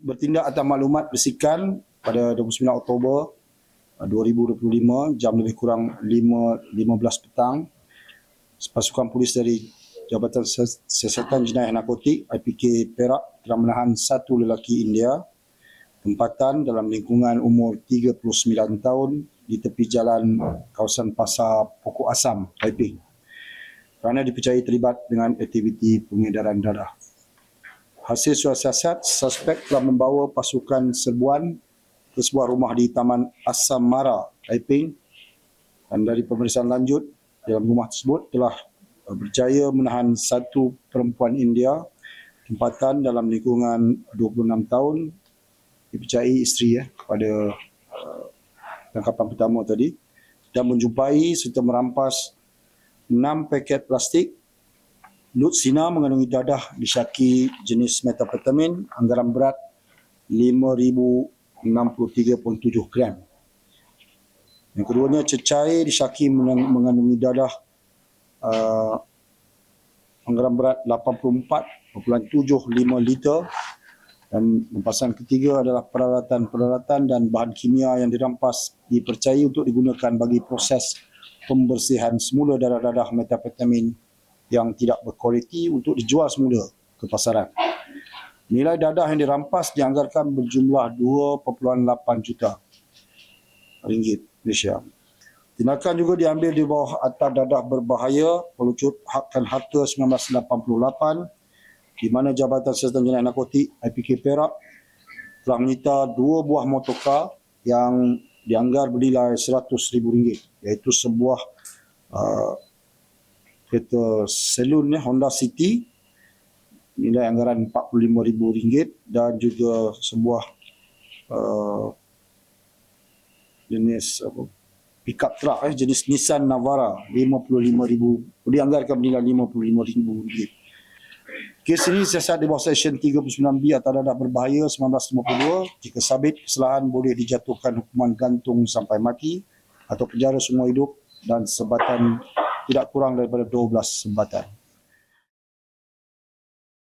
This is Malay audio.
bertindak atas maklumat bersikan pada 29 Oktober uh, 2025 jam lebih kurang 5.15 petang pasukan polis dari Jabatan Sias- Siasatan Jenayah Narkotik IPK Perak telah menahan satu lelaki India tempatan dalam lingkungan umur 39 tahun di tepi jalan kawasan Pasar Pokok Asam, Taiping kerana dipercayai terlibat dengan aktiviti pengedaran darah. Hasil siasat, suspek telah membawa pasukan serbuan ke sebuah rumah di Taman Asam Mara, Taiping. Dan dari pemeriksaan lanjut dalam rumah tersebut telah uh, berjaya menahan satu perempuan India tempatan dalam lingkungan 26 tahun dipercayai isteri ya pada uh, tangkapan pertama tadi. Dan menjumpai serta merampas 6 paket plastik Lut Sina mengandungi dadah disyaki jenis metapetamin anggaran berat 5063.7 gram. Yang keduanya cecair disyaki mengandungi dadah uh, anggaran berat 84.75 liter dan rempasan ketiga adalah peralatan-peralatan dan bahan kimia yang dirampas dipercayai untuk digunakan bagi proses pembersihan semula dadah-dadah metapetamin yang tidak berkualiti untuk dijual semula ke pasaran. Nilai dadah yang dirampas dianggarkan berjumlah 2.8 juta ringgit Malaysia. Tindakan juga diambil di bawah Akta Dadah Berbahaya Pelucut Hakkan Harta 1988 di mana Jabatan Siasatan Jenayah Narkotik IPK Perak telah menyita dua buah motorkar yang dianggar bernilai RM100,000 iaitu sebuah uh, kereta selun ya, Honda City. Nilai anggaran RM45,000 dan juga sebuah uh, jenis apa pickup truck eh, jenis Nissan Navara RM55,000. Dianggarkan bernilai RM55,000. Kes ini siasat di bawah Seksyen 39B atau dadah berbahaya 1952. Jika sabit kesalahan boleh dijatuhkan hukuman gantung sampai mati atau penjara semua hidup dan sebatan tidak kurang daripada 12 sebatan.